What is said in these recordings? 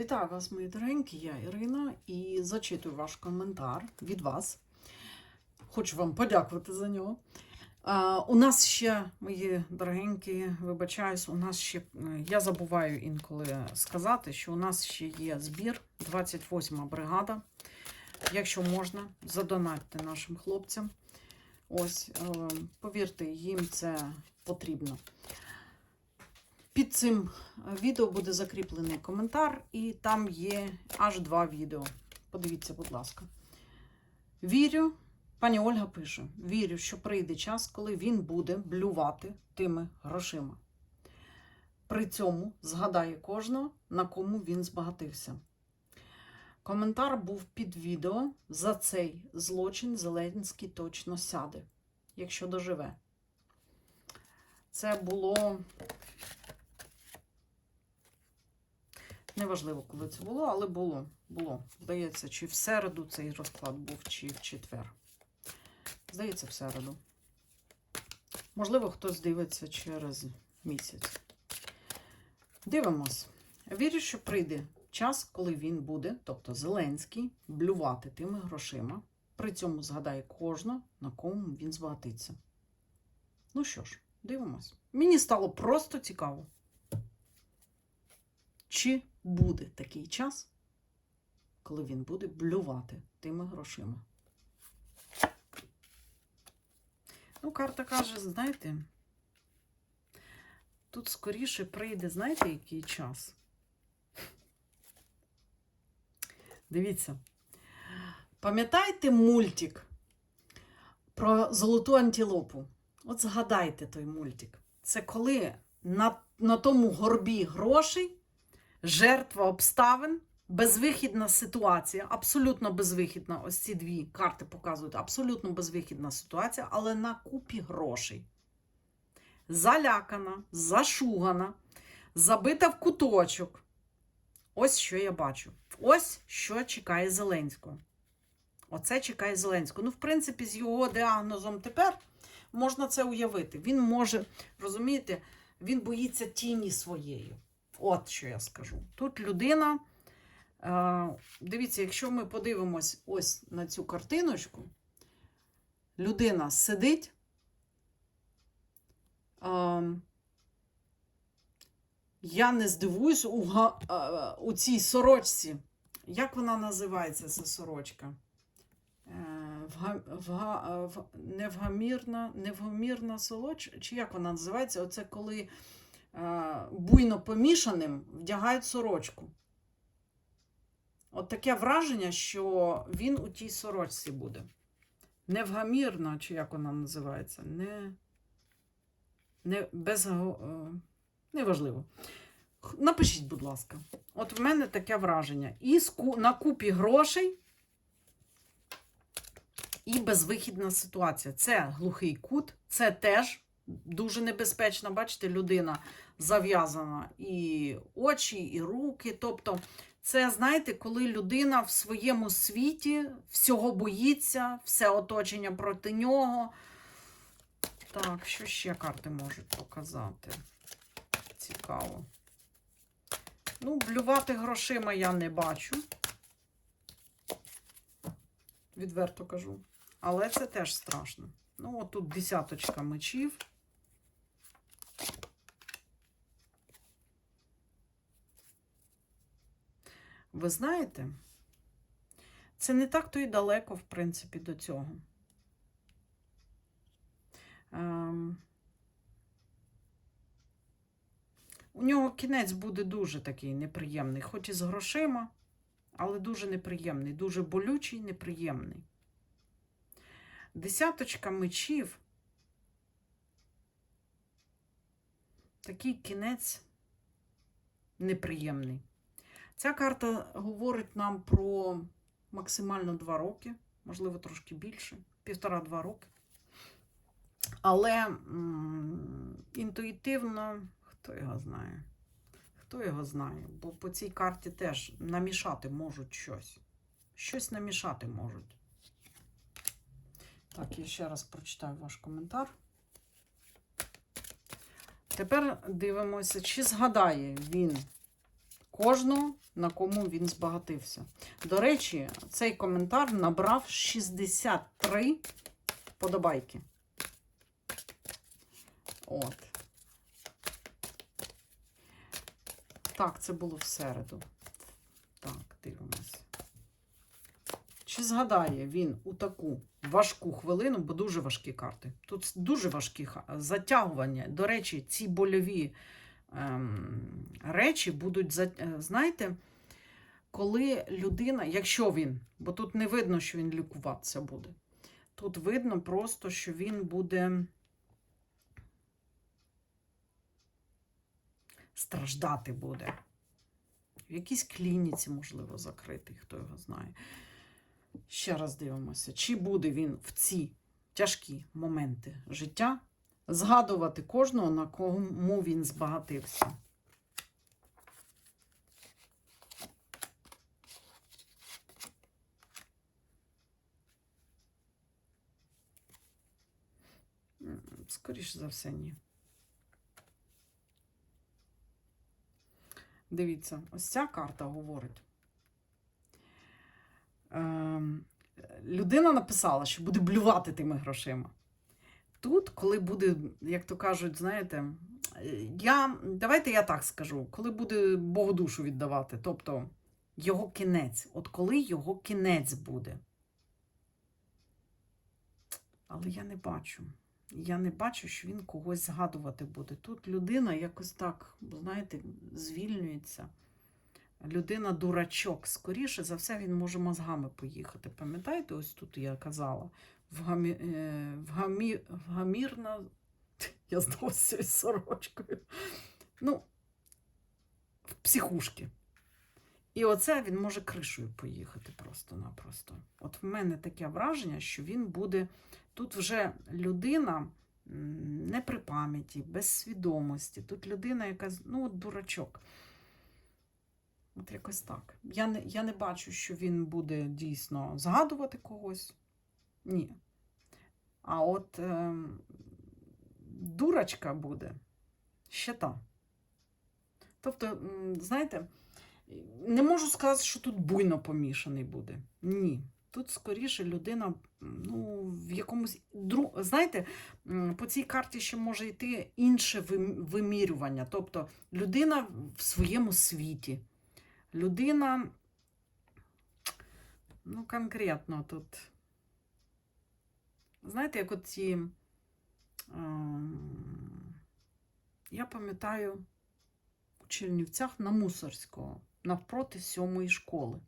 Вітаю вас, мої доренькі, я Ірина, і зачитую ваш коментар від вас. Хочу вам подякувати за нього. А, у нас ще, мої дорогенькі, вибачаюсь, у нас ще, я забуваю інколи сказати, що у нас ще є збір, 28 бригада. Якщо можна, задонатьте нашим хлопцям. Ось, е, повірте, їм це потрібно. Під цим відео буде закріплений коментар, і там є аж два відео. Подивіться, будь ласка. Вірю, пані Ольга пише: вірю, що прийде час, коли він буде блювати тими грошима. При цьому згадає кожного, на кому він збагатився. Коментар був під відео. За цей злочин Зеленський точно сяде, якщо доживе. Це було Неважливо, коли це було, але було. Було. Здається, чи в середу цей розклад був, чи в четвер. Здається, в середу. Можливо, хтось дивиться через місяць. Дивимось. Вірю, що прийде час, коли він буде, тобто Зеленський, блювати тими грошима. При цьому згадає кожного, на кому він збагатиться. Ну що ж, дивимось. Мені стало просто цікаво. Чи буде такий час, коли він буде блювати тими грошима? Ну, карта каже, знаєте, тут скоріше прийде, знаєте, який час? Дивіться. Пам'ятаєте мультик про золоту антилопу? От згадайте той мультик. Це коли на, на тому горбі грошей жертва обставин, безвихідна ситуація, абсолютно безвихідна. Ось ці дві карти показують абсолютно безвихідна ситуація, але на купі грошей. Залякана, зашугана, забита в куточок. Ось що я бачу. Ось що чекає Зеленського. Оце чекає Зеленського. Ну, в принципі, з його діагнозом тепер можна це уявити. Він може, розумієте, він боїться тіні своєї. От що я скажу. Тут людина, е, дивіться, якщо ми подивимось ось на цю картиночку, людина сидить. Е, я не здивуюсь у, е, у цій сорочці. Як вона називається, ця сорочка? Невгамірна, невгамірна солоч, чи як вона називається? Оце коли буйно помішаним вдягають сорочку. От таке враження, що він у тій сорочці буде. Невгамірна, чи як вона називається, не, не без. е, Неважливо. Напишіть, будь ласка. От в мене таке враження. І на купі грошей, і безвихідна ситуація. Це глухий кут, це теж дуже небезпечно. Бачите, людина зав'язана і очі, і руки. Тобто, це, знаєте, коли людина в своєму світі всього боїться, все оточення проти нього. Так, що ще карти можуть показати? Цікаво. Ну, блювати грошима я не бачу. Відверто кажу. Але це теж страшно. Ну, от тут десяточка мечів. Ви знаєте, це не так то і далеко, в принципі, до цього. Ем... У нього кінець буде дуже такий неприємний, хоч і з грошима, але дуже неприємний, дуже болючий, неприємний. Десяточка мечів. Такий кінець неприємний. Ця карта говорить нам про максимально два роки, можливо, трошки більше, півтора-два роки. Але м, інтуїтивно, хто його знає? Хто його знає? Бо по цій карті теж намішати можуть щось. Щось намішати можуть. Так, я ще раз прочитаю ваш коментар. Тепер дивимося, чи згадає він кожного, на кому він збагатився. До речі, цей коментар набрав 63 подобайки. От. Так, це було в середу. Так, дивимося. Чи згадає він у таку важку хвилину, бо дуже важкі карти. Тут дуже важкі затягування. До речі, ці больові речі будуть, е, знаєте, коли людина, якщо він, бо тут не видно, що він лікуватися буде. Тут видно просто, що він буде страждати буде. В якійсь клініці, можливо, закритий, хто його знає. Ще раз дивимося, чи буде він в ці тяжкі моменти життя згадувати кожного, на кому він збагатився. Скоріше за все, ні. Дивіться, ось ця карта говорить. Ем, людина написала, що буде блювати тими грошима. Тут, коли буде, як то кажуть, знаєте, я, давайте я так скажу, коли буде Богу душу віддавати, тобто його кінець, от коли його кінець буде. Але я не бачу. Я не бачу, що він когось згадувати буде. Тут людина якось так, знаєте, звільнюється. Людина дурачок. Скоріше за все, він може мозгами поїхати. Пам'ятаєте, ось тут я казала, в, гамі, е, в, гамі, в гамірна. Я знову з цією сорочкою. Ну, в психушки. І оце він може кришою поїхати просто-напросто. От в мене таке враження, що він буде. Тут вже людина не при пам'яті, без свідомості. Тут людина, яка ну, от дурачок. От якось так. Я не, я не бачу, що він буде дійсно згадувати когось. Ні. А от ем, дурочка буде ще та. Тобто, знаєте, не можу сказати, що тут буйно помішаний буде. Ні. Тут скоріше людина ну, в якомусь знаєте, по цій карті ще може йти інше вимірювання. Тобто людина в своєму світі. Людина, ну, конкретно тут. Знаєте, як от ці. ем, Я пам'ятаю у Чернівцях на Мусорського, навпроти сьомої школи.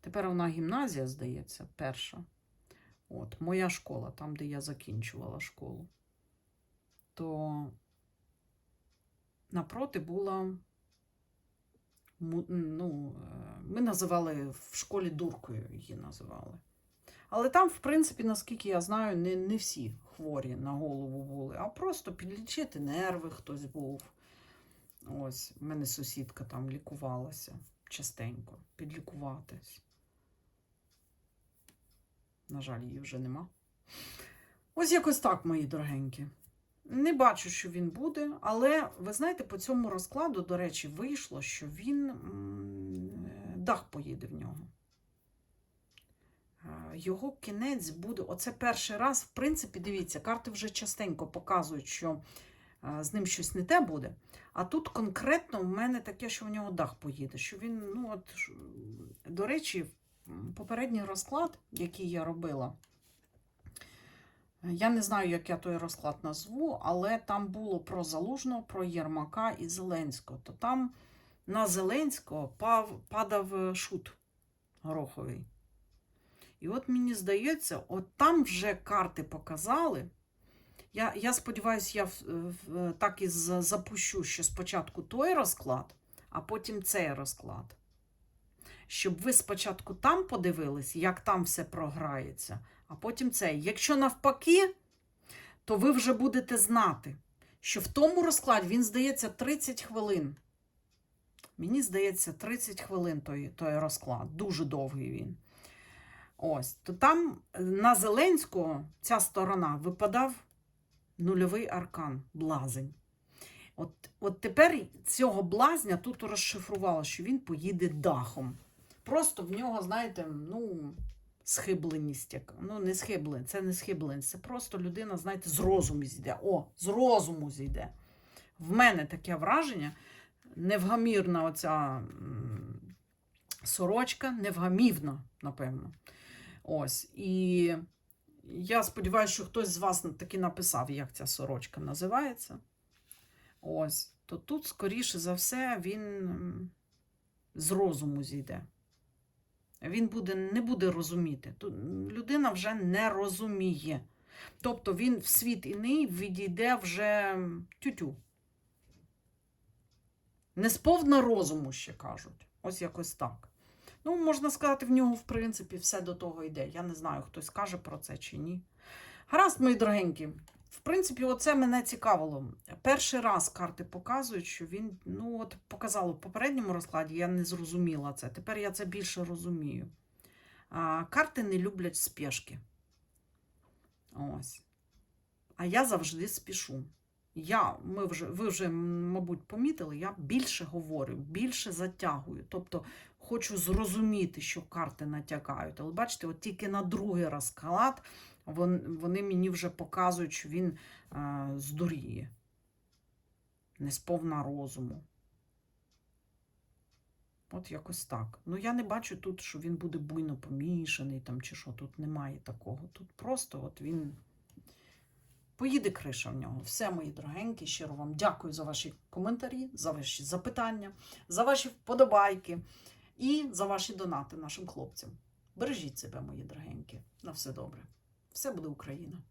Тепер вона гімназія, здається, перша. От, моя школа, там, де я закінчувала школу. То напроти була. Ну, е, ми називали в школі дуркою її називали. Але там, в принципі, наскільки я знаю, не, не всі хворі на голову були, а просто підлічити нерви хтось був. Ось, в мене сусідка там лікувалася частенько, підлікуватись. На жаль, її вже нема. Ось якось так, мої дорогенькі. Не бачу, що він буде, але ви знаєте, по цьому розкладу, до речі, вийшло, що він дах поїде в нього. Його кінець буде. Оце перший раз, в принципі, дивіться, карти вже частенько показують, що е, з ним щось не те буде. А тут конкретно в мене таке, що в нього дах поїде. Що він, ну от, до речі, попередній розклад, який я робила, я не знаю, як я той розклад назву, але там було про Залужного, про Єрмака і Зеленського. То там на Зеленського пав, падав е, шут гороховий. І от мені здається, от там вже карти показали. Я, я сподіваюся, я в- так і запущу, що спочатку той розклад, а потім цей розклад. Щоб ви спочатку там подивились, як там все програється, а потім цей. Якщо навпаки, то ви вже будете знати, що в тому розкладі він здається 30 хвилин. Мені здається, 30 хвилин той, той розклад. Дуже довгий він. Ось, то там е, на Зеленського ця сторона випадав нульовий аркан, блазень. От, от тепер цього блазня тут розшифрувала, що він поїде дахом. Просто в нього, знаєте, ну, схибленість яка. Ну, не схибленість, це не схибленість. Це просто людина, знаєте, з розуму зійде. О, з розуму зійде. В мене таке враження, невгамірна оця сорочка, невгамівна, напевно. Ось. І я сподіваюся, що хтось з вас таки написав, як ця сорочка називається. Ось. То тут, скоріше за все, він з розуму зійде. Він буде, не буде розуміти. Людина вже не розуміє. Тобто він в світ іний відійде вже тютю. Не сповна розуму ще кажуть. Ось якось так. Ну, можна сказати, в нього, в принципі, все до того йде. Я не знаю, хтось каже про це чи ні. Гаразд, мої дорогенькі. В принципі, оце мене цікавило. Перший раз карти показують, що він, ну, от показало в попередньому розкладі, я не зрозуміла це. Тепер я це більше розумію. А, карти не люблять спешки. Ось. А я завжди спішу. Я, ми вже, ви вже, мабуть, помітили, я більше говорю, більше затягую. Тобто хочу зрозуміти, що карти натякають. Але бачите, от тільки на другий розклад вон, вони мені вже показують, що він а, здуріє. Не сповна розуму. От якось так. Ну, я не бачу тут, що він буде буйно помішаний там, чи що. Тут немає такого. Тут просто от він. Поїде криша в нього. Все, мої дорогенькі, щиро вам дякую за ваші коментарі, за ваші запитання, за ваші вподобайки і за ваші донати нашим хлопцям. Бережіть себе, мої дорогенькі. На все добре. Все буде Україна.